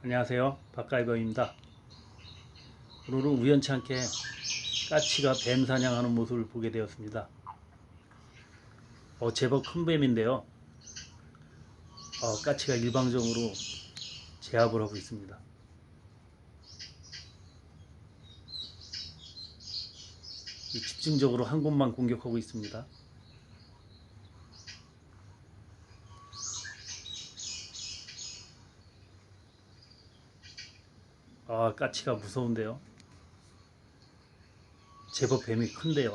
안녕하세요. 박가이버입니다. 오늘은 우연치 않게 까치가 뱀 사냥하는 모습을 보게 되었습니다. 어, 제법 큰 뱀인데요. 어, 까치가 일방적으로 제압을 하고 있습니다. 이 집중적으로 한 곳만 공격하고 있습니다 아, 까치가 무서운데요. 제법 뱀이 큰데요.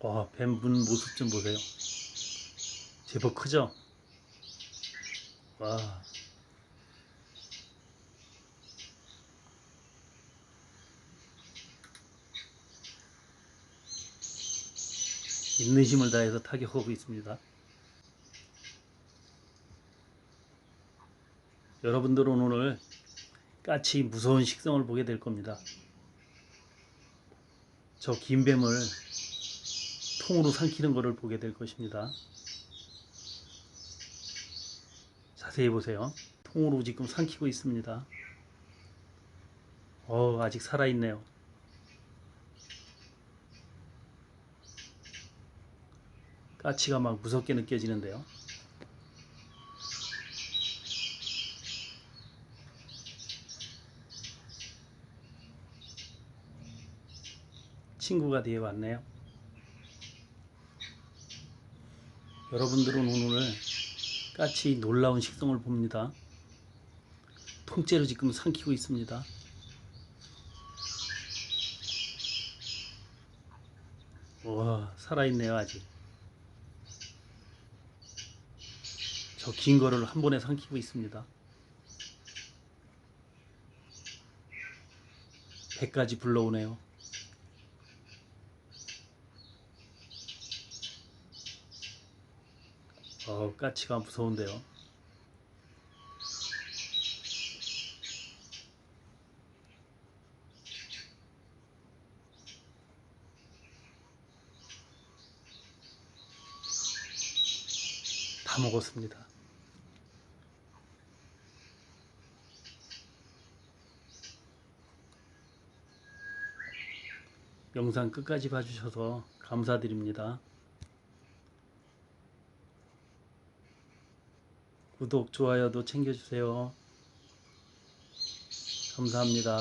와, 뱀 문 모습 좀 보세요. 제법 크죠? 와. 힘을 다해서 타격하고 있습니다. 여러분들은 오늘 까치 무서운 식성을 보게 될 겁니다. 저 긴 뱀을 통으로 삼키는 것을 보게 될 것입니다. 자세히 보세요. 통으로 지금 삼키고 있습니다. 어, 아직 살아있네요. 까치가 막 무섭게 느껴지는데요. 친구가 되어 왔네요. 여러분들은 오늘 까치 놀라운 식성을 봅니다. 통째로 지금 삼키고 있습니다. 와, 살아있네요, 아직. 저 긴 거를 한 번에 삼키고 있습니다. 배까지 불러오네요. 어, 까치가 무서운데요. 다 먹었습니다. 영상 끝까지 봐주셔서 감사드립니다. 구독, 좋아요도 챙겨주세요. 감사합니다.